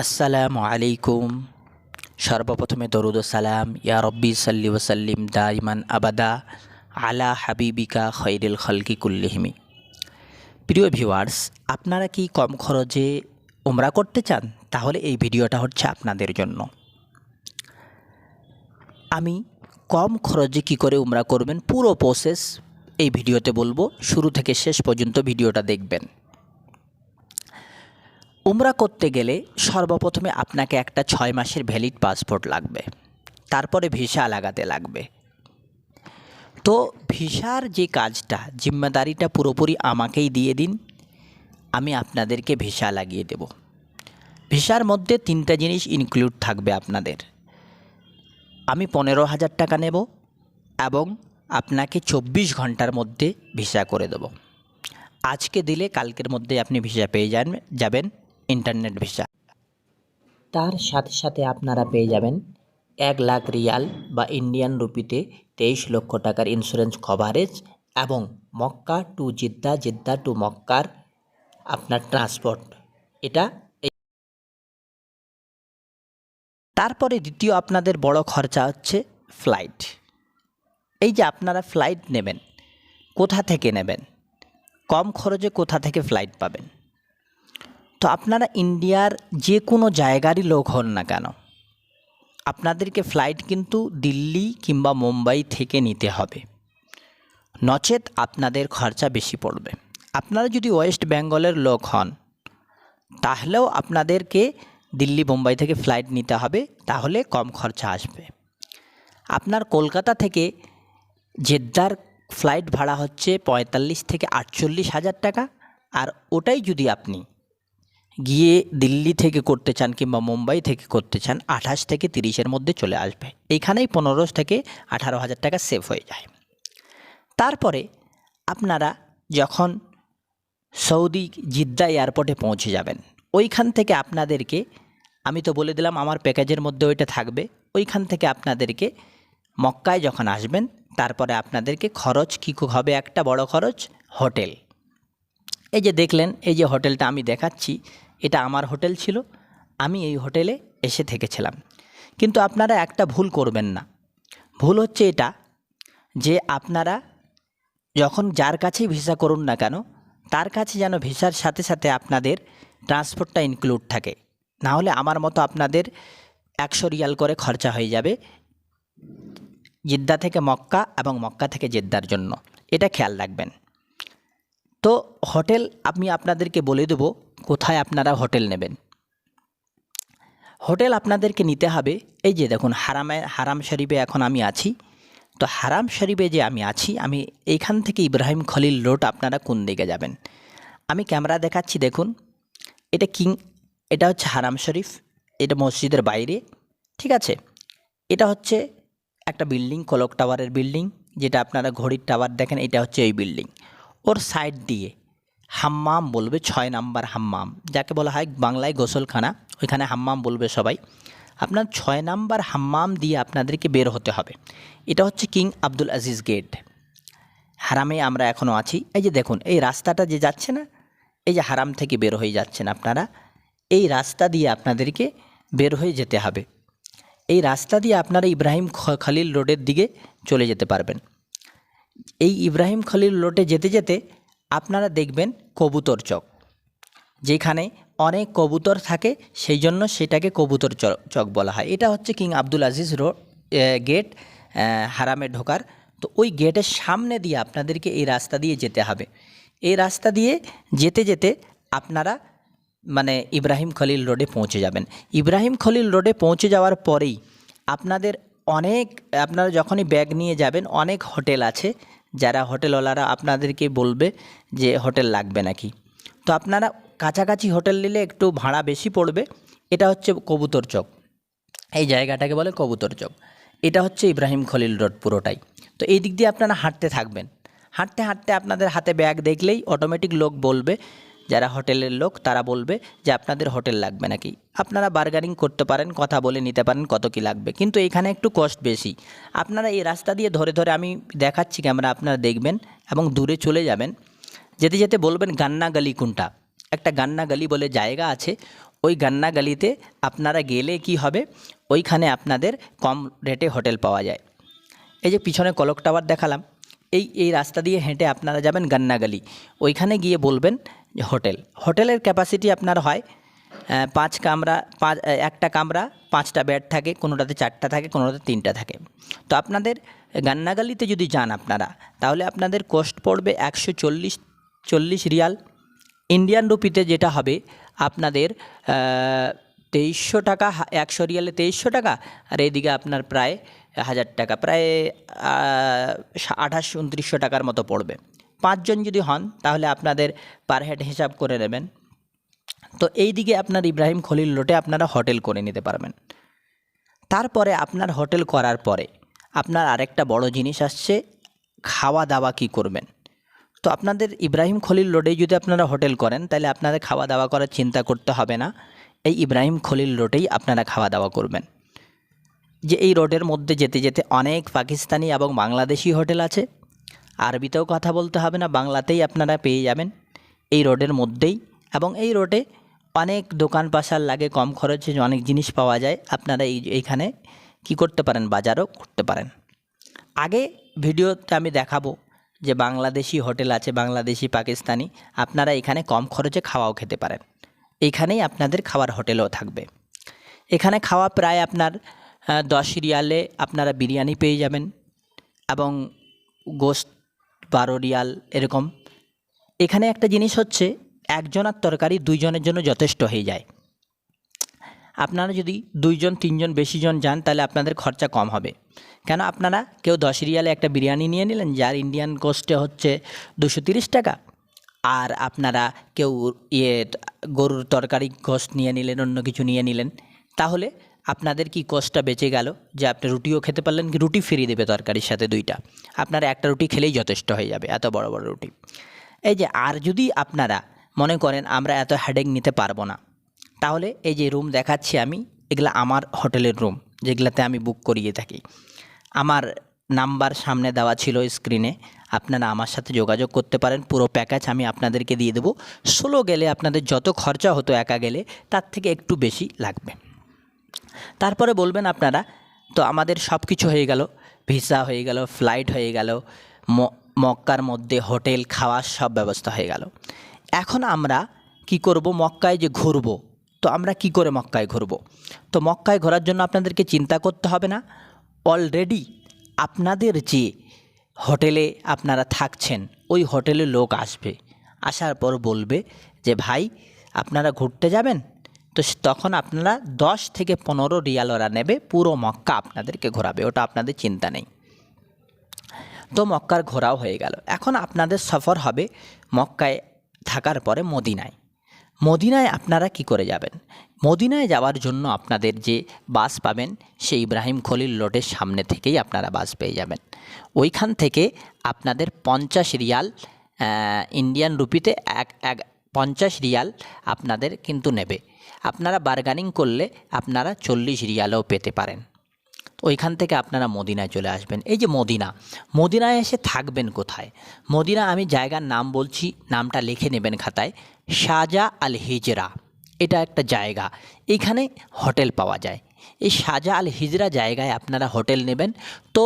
আসসালামু আলাইকুম। সর্বপ্রথমে দরুদ সালাম, ইয়া রব্বি সাল্লি ওসাল্লিম দাইমান আবাদা আলা হাবিবিকা খৈরুল খলকি কুল্লিহিমি। প্রিয় ভিউয়ার্স, আপনারা কি কম খরচে উমরা করতে চান? তাহলে এই ভিডিওটা হচ্ছে আপনাদের জন্য। আমি কম খরচে কি করে উমরা করবেন পুরো প্রসেস এই ভিডিওতে বলব। শুরু থেকে শেষ পর্যন্ত ভিডিওটা দেখবেন। উমরা করতে গেলে সর্বপ্রথমে আপনাকে একটা ছয় মাসের ভ্যালিড পাসপোর্ট লাগবে। তারপরে ভিসা লাগাতে লাগবে। তো ভিসার যে কাজটা, জিম্মেদারিটা পুরোপুরি আমাকেই দিয়ে দিন, আমি আপনাদেরকে ভিসা লাগিয়ে দেব। ভিসার মধ্যে তিনটা জিনিস ইনক্লুড থাকবে আপনাদের। আমি পনেরো হাজার টাকা নেব এবং আপনাকে চব্বিশ ঘণ্টার মধ্যে ভিসা করে দেব। আজকে দিলে কালকের মধ্যে আপনি ভিসা পেয়ে যান যাবেন। Internet visa. তার সাথে সাথে আপনারা পেয়ে যাবেন এক লাখ রিয়াল বা ইন্ডিয়ান রুপিতে তেইশ লক্ষ টাকার ইন্স্যুরেন্স কভারেজ এবং Mecca to Jeddah Jeddah to মক্কার আপনার ট্রান্সপোর্ট এটা তারপরে দ্বিতীয় আপনাদের বড় খরচা হচ্ছে ফ্লাইট এই যে আপনারা ফ্লাইট নেবেন, কোথা থেকে নেবেন? কম খরচে কোথা থেকে ফ্লাইট পাবেন? তো আপনারা ইন্ডিয়ার যে কোনো জায়গারই লোক হন না কেন? আপনাদেরকে ফ্লাইট কিন্তু দিল্লি কিংবা মুম্বাই থেকে নিতে হবে। নচেত আপনাদের খরচা বেশি পড়বে। আপনারা যদি ওয়েস্ট বেঙ্গলের লোক হন, তাহলেও আপনাদেরকে দিল্লি মুম্বাই থেকে ফ্লাইট নিতে হবে, তাহলে কম খরচা আসবে। আপনার কলকাতা থেকে জেদ্দার ফ্লাইট ভাড়া হচ্ছে পঁয়তাল্লিশ থেকে আটচল্লিশ হাজার টাকা, আর ওটাই যদি আপনি গিয়ে দিল্লি থেকে করতে চান কিংবা মুম্বাই থেকে করতে চান, আঠাশ থেকে তিরিশের মধ্যে চলে আসবে। এইখানেই পনেরো থেকে আঠারো হাজার টাকা সেভ হয়ে যায়। তারপরে আপনারা যখন সৌদি জিদ্দা এয়ারপোর্টে পৌঁছে যাবেন, ওইখান থেকে আপনাদেরকে, আমি তো বলে দিলাম আমার প্যাকেজের মধ্যে ওইটা থাকবে, ওইখান থেকে আপনাদেরকে মক্কায় যখন আসবেন, তারপরে আপনাদেরকে খরচ কী হবে, একটা বড় খরচ, হোটেল। এই যে দেখলেন, এই যে হোটেলটা আমি দেখাচ্ছি এটা আমার হোটেল ছিল, আমি এই হোটেলে এসে থেকেছিলাম। কিন্তু আপনারা একটা ভুল করবেন না। ভুল হচ্ছে এটা যে আপনারা যখন যার কাছেই ভিসা করুন না কেন, তার কাছে যেন ভিসার সাথে সাথে আপনাদের ট্রান্সপোর্টটা ইনক্লুড থাকে। না হলে আমার মতো আপনাদের একশো রিয়াল করে খরচা হয়ে যাবে জিদ্দা থেকে মক্কা এবং মক্কা থেকে জেদ্দার জন্য। এটা খেয়াল রাখবেন। তো হোটেল আমি আপনাদেরকে বলে দেবো কোথায় আপনারা হোটেল নেবেন? হোটেল আপনাদেরকে নিতে হবে, এই যে দেখুন হারামে, হারাম শরীফে এখন আমি আছি। তো হারাম শরীফে যে আমি আছি, আমি এইখান থেকে ইব্রাহিম খলিল রোড আপনারা কোন দিকে যাবেন? আমি ক্যামেরা দেখাচ্ছি, দেখুন। এটা কিং, এটা হচ্ছে হারাম শরীফ, এটা মসজিদের বাইরে, ঠিক আছে? এটা হচ্ছে একটা বিল্ডিং, কলক টাওয়ারের বিল্ডিং, যেটা আপনারা ঘড়ির টাওয়ার দেখেন, এটা হচ্ছে এই বিল্ডিং। ওর সাইড দিয়ে হাম্মাম বলবে ছয় নাম্বার হাম্মাম। যাকে বলা হয় বাংলায় গোসলখানা, ওইখানে হাম্মাম বলবে সবাই। আপনার ছয় নাম্বার হাম্মাম দিয়ে আপনাদেরকে বের হতে হবে। এটা হচ্ছে কিং আব্দুল আজিজ গেট। হারামে আমরা এখনও আছি। এই যে দেখুন, এই রাস্তাটা যে যাচ্ছে না, এই যে হারাম থেকে বের হয়ে যাচ্ছেন আপনারা, এই রাস্তা দিয়ে আপনাদেরকে বের হয়ে যেতে হবে। এই রাস্তা দিয়ে আপনারা ইব্রাহিম খলিল রোডের দিকে চলে যেতে পারবেন। এই ইব্রাহিম খলিল রোডে যেতে যেতে আপনারা দেখবেন কবুতর চক, যেখানে অনেক কবুতর থাকে সেই জন্য সেটাকে কবুতর চক বলা হয়। এটা হচ্ছে King Abdul Aziz road gate হারামে ঢোকার। তো ওই গেটের সামনে দিয়ে আপনাদেরকে এই রাস্তা দিয়ে যেতে হবে। এই রাস্তা দিয়ে যেতে যেতে আপনারা মানে ইব্রাহিম খলিল রোডে পৌঁছে যাবেন। ইব্রাহিম খলিল রোডে পৌঁছে যাওয়ার পরেই আপনাদের অনেক, আপনারা যখনই ব্যাগ নিয়ে যাবেন, অনেক হোটেল আছে যারা হোটেলওয়ালারা আপনাদেরকে বলবে যে হোটেল লাগবে নাকি। তো আপনারা কাছাকাছি হোটেল নিলে একটু ভাড়া বেশি পড়বে। এটা হচ্ছে কবুতর চক। এই জায়গাটাকে বলে কবুতর চক। এটা হচ্ছে ইব্রাহিম খলিল রোড পুরোটাই। তো এই দিক দিয়ে আপনারা হাঁটতে থাকবেন। হাঁটতে হাঁটতে আপনাদের হাতে ব্যাগ দেখলেই অটোমেটিক লোক বলবে যারা হোটেলের লোক, তারা বলবে যে আপনাদের হোটেল লাগবে নাকি। আপনারা বার্গারিং করতে পারেন, কথা বলে নিতে পারেন কত কি লাগবে। কিন্তু এখানে একটু কস্ট বেশি। আপনারা এই রাস্তা দিয়ে ধরে ধরে আমি দেখাচ্ছি ক্যামেরা, আপনারা দেখবেন এবং দূরে চলে যাবেন। যেতে যেতে বলবেন গান্না গলি কোনটা? একটা গান্না গলি বলে জায়গা আছে, ওই গান্না গালিতে আপনারা গেলে কি হবে? ওইখানে আপনাদের কম রেটে হোটেল পাওয়া যায়। এই যে পিছনে কলক টাওয়ার দেখালাম, এই এই রাস্তা দিয়ে হেঁটে আপনারা যাবেন গান্নাগালি। ওইখানে গিয়ে বলবেন হোটেল। হোটেলের ক্যাপাসিটি আপনার হয় পাঁচ কামরা, পাঁচ একটা কামরা, পাঁচটা বেড থাকে, কোনোটাতে চারটা থাকে, কোনোটাতে তিনটা থাকে। তো আপনাদের গান্নাগালিতে যদি যান আপনারা, তাহলে আপনাদের কোস্ট পড়বে একশো চল্লিশ চল্লিশ রিয়াল। ইন্ডিয়ান রুপিতে যেটা হবে, আপনাদের তেইশশো টাকা, একশো রিয়ালে তেইশশো টাকা, আর এইদিকে আপনার প্রায় হাজার টাকা, প্রায় আঠাশ উনত্রিশশো টাকার মতো পড়বে। পাঁচজন যদি হন, তাহলে আপনাদের পার হেড হিসাব করে নেবেন। তো এই দিকে আপনার ইব্রাহিম খলিল লোটে আপনারা হোটেল করে নিতে পারবেন। তারপরে আপনার হোটেল করার পরে আপনার আরেকটা বড় জিনিস আসছে খাওয়া দাওয়া কি করবেন? তো আপনাদের ইব্রাহিম খলিল রোডে যদি আপনারা হোটেল করেন, তাহলে আপনাদের খাওয়া দাওয়া করার চিন্তা করতে হবে না। এই ইব্রাহিম খলিল রোডেই আপনারা খাওয়া দাওয়া করবেন। যে এই রোডের মধ্যে যেতে যেতে অনেক পাকিস্তানি এবং বাংলাদেশি হোটেল আছে। আরবিতেও কথা বলতে হবে না, বাংলাতেই আপনারা পেয়ে যাবেন। এই রোডের মধ্যেই এবং এই রোডে অনেক দোকান পাশার লাগে, কম খরচে অনেক জিনিস পাওয়া যায়। আপনারা এই এইখানে কি করতে পারেন? বাজারও করতে পারেন। আগে ভিডিওতে আমি দেখাবো যে বাংলাদেশি হোটেল আছে, বাংলাদেশি পাকিস্তানি, আপনারা এখানে কম খরচে খাওয়াও খেতে পারেন। এইখানেই আপনাদের খাওয়ার হোটেলও থাকবে। এখানে খাওয়া প্রায় আপনার দশ রিয়ালে আপনারা বিরিয়ানি পেয়ে যাবেন এবং গোস্ত বারো রিয়াল এরকম। এখানে একটা জিনিস হচ্ছে, একজনের তরকারি দুইজনের জন্য যথেষ্ট হয়ে যায়। আপনারা যদি দুইজন, তিনজন বেশি জন যান, তাহলে আপনাদের খরচা কম হবে। কেন? আপনারা কেউ দশ রিয়ালে একটা বিরিয়ানি নিয়ে নিলেন, যার ইন্ডিয়ান কোস্টে হচ্ছে দুশো তিরিশ টাকা। আর আপনারা কেউ ইয়ে গরুর তরকারি গোস্ত নিয়ে নিলেন, অন্য কিছু নিয়ে নিলেন। তাহলে আপনাদের কি কোস্টটা বেঁচে গেল যে আপনি রুটিও খেতে পারলেন কি রুটি ফিরিয়ে দেবে তরকারির সাথে দুইটা? আপনারা একটা রুটি খেলেই যথেষ্ট হয়ে যাবে, এত বড় বড় রুটি। এই যে আর যদি আপনারা মনে করেন আমরা এত হেডেক নিতে পারব না, তাহলে এই যে রুম দেখাচ্ছি আমি, এগুলো আমার হোটেলের রুম যেগুলোতে আমি বুক করিয়ে থাকি। আমার নাম্বার সামনে দেওয়া ছিল স্ক্রিনে আপনারা আমার সাথে যোগাযোগ করতে পারেন, পুরো প্যাকেজ আমি আপনাদেরকে দিয়ে দেবো। ষোলো গেলে আপনাদের যত খরচা হতো একা গেলে, তার থেকে একটু বেশি লাগবে। তারপরে বলবেন আপনারা, তো আমাদের সব কিছু হয়ে গেল। ভিসা হয়ে গেল, ফ্লাইট হয়ে গেল মক্কার মধ্যে হোটেল খাওয়ার সব ব্যবস্থা হয়ে গেল। এখন আমরা কি করব? মক্কায় যে ঘুরব, তো আমরা কি করে মক্কায় ঘুরব? তো মক্কায় ঘোরার জন্য আপনাদেরকে চিন্তা করতে হবে না। অলরেডি আপনাদের যে হোটেলে আপনারা থাকছেন, ওই হোটেলে লোক আসবে। আসার পর বলবে যে, ভাই, আপনারা ঘুরতে যাবেন? তো তখন আপনারা দশ থেকে পনেরো রিয়াল ওরা নেবে, পুরো মক্কা আপনাদেরকে ঘোরাবে, ওটা আপনাদের চিন্তা নেই। তো মক্কার ঘোরাও হয়ে গেল। এখন আপনাদের সফর হবে মক্কায় থাকার পরে মদিনায়। মদিনায় আপনারা কি করে যাবেন? মদিনায় যাওয়ার জন্য আপনাদের যে বাস পাবেন সেই ইব্রাহিম খলিল রোডের সামনে থেকেই আপনারা বাস পেয়ে যাবেন। ওইখান থেকে আপনাদের পঞ্চাশ রিয়াল ইন্ডিয়ান রুপিতে এক এক, পঞ্চাশ রিয়াল আপনাদের কিন্তু নেবে। আপনারা বার্গানিং করলে আপনারা চল্লিশ রিয়ালও পেতে পারেন। ওইখান থেকে আপনারা মদিনায় চলে আসবেন। এই যে মদিনা, মদিনায় এসে থাকবেন কোথায়? মদিনা আমি জায়গার নাম বলছি, নামটা লিখে নেবেন খাতায় শাহজা আল হিজরা। এটা একটা জায়গা। এখানে হোটেল পাওয়া যায়। এই শাহজা আল হিজরা জায়গায় আপনারা হোটেল নেবেন। তো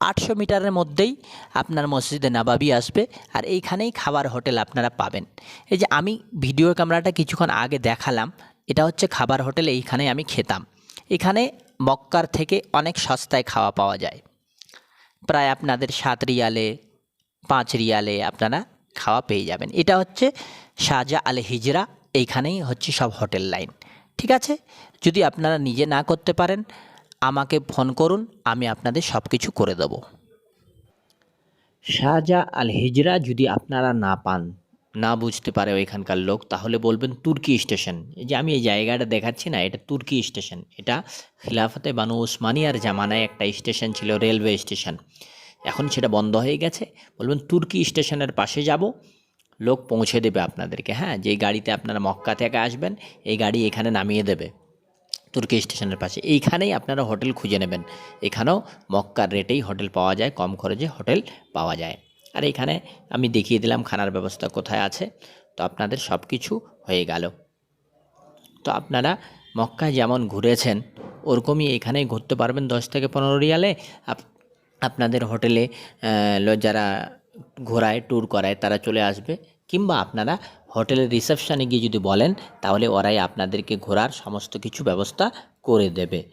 আটশো মিটারের মধ্যেই আপনার মসজিদে নাবাবি আসবে আর এইখানেই খাবার হোটেল আপনারা পাবেন। এই যে আমি ভিডিও ক্যামেরাটা কিছুক্ষণ আগে দেখালাম এটা হচ্ছে খাবার হোটেল এইখানে আমি খেতাম। এখানে মক্কার থেকে অনেক সস্তায় খাওয়া পাওয়া যায়। প্রায় আপনাদের সাত রিয়ালে, পাঁচ রিয়ালে আপনারা খাওয়া পেয়ে যাবেন। এটা হচ্ছে শাহজা আল হিজরা, এইখানেই হচ্ছে সব হোটেল লাইন। ঠিক আছে? যদি আপনারা নিজে না করতে পারেন, আমাকে ফোন করুন, আমি আপনাদের সব কিছু করে দেবো। শাহজা আল হিজরা যদি আপনারা না পান না বুঝতে পারে ওইখানকার লোক, তাহলে বলবেন তুর্কি স্টেশন। এই যে আমি এই জায়গাটা দেখাচ্ছি না, এটা তুর্কি স্টেশন। এটা খিলাফতে বানু উসমানিয়ার জামানায় একটা স্টেশন ছিল, রেলওয়ে স্টেশন। এখন সেটা বন্ধ হয়ে গেছে। বলবেন তুর্কি স্টেশনের পাশে যাব, লোক পৌঁছে দেবে আপনাদেরকে। হ্যাঁ যেই গাড়িতে আপনারা মক্কা থেকে আসবেন, এই গাড়ি এখানে নামিয়ে দেবে তুর্কি স্টেশনের পাশে। এইখানেই আপনারা হোটেল খুঁজে নেবেন। এখানেও মক্কার রেটেই হোটেল পাওয়া যায়, কম খরচে হোটেল পাওয়া যায়। আর এখানে আমি দেখিয়ে দিলাম খানার ব্যবস্থা কোথায় আছে। তো আপনাদের সব কিছু হয়ে গেল। তো আপনারা মক্কায় যেমন ঘুরেছেন, ওরকমই এখানেই ঘুরতে পারবেন দশ থেকে পনেরো রিয়ালে। আপ- আপনাদের হোটেলে যারা ঘোরায়, ট্যুর করায়, তারা চলে আসবে। কিংবা আপনারা হোটেলের রিসেপশানে গিয়ে যদি বলেন, তাহলে ওরাই আপনাদেরকে ঘোরার সমস্ত কিছু ব্যবস্থা করে দেবে।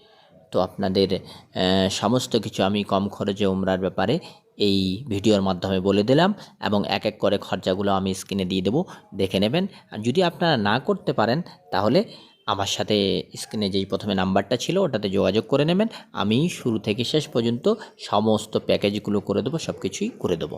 তো আপনাদের সমস্ত কিছু আমি কম খরচে, উমরার ব্যাপারে এই ভিডিওর মাধ্যমে বলে দিলাম এবং এক এক করে খরচাগুলো আমি স্ক্রিনে দিয়ে দেবো, দেখে নেবেন। আর যদি আপনারা না করতে পারেন, তাহলে আমার সাথে স্ক্রিনে যেই প্রথমে নাম্বারটা ছিল, ওটাতে যোগাযোগ করে নেবেন। আমি শুরু থেকে শেষ পর্যন্ত সমস্ত প্যাকেজগুলো করে দেবো সব কিছুই করে দেবো।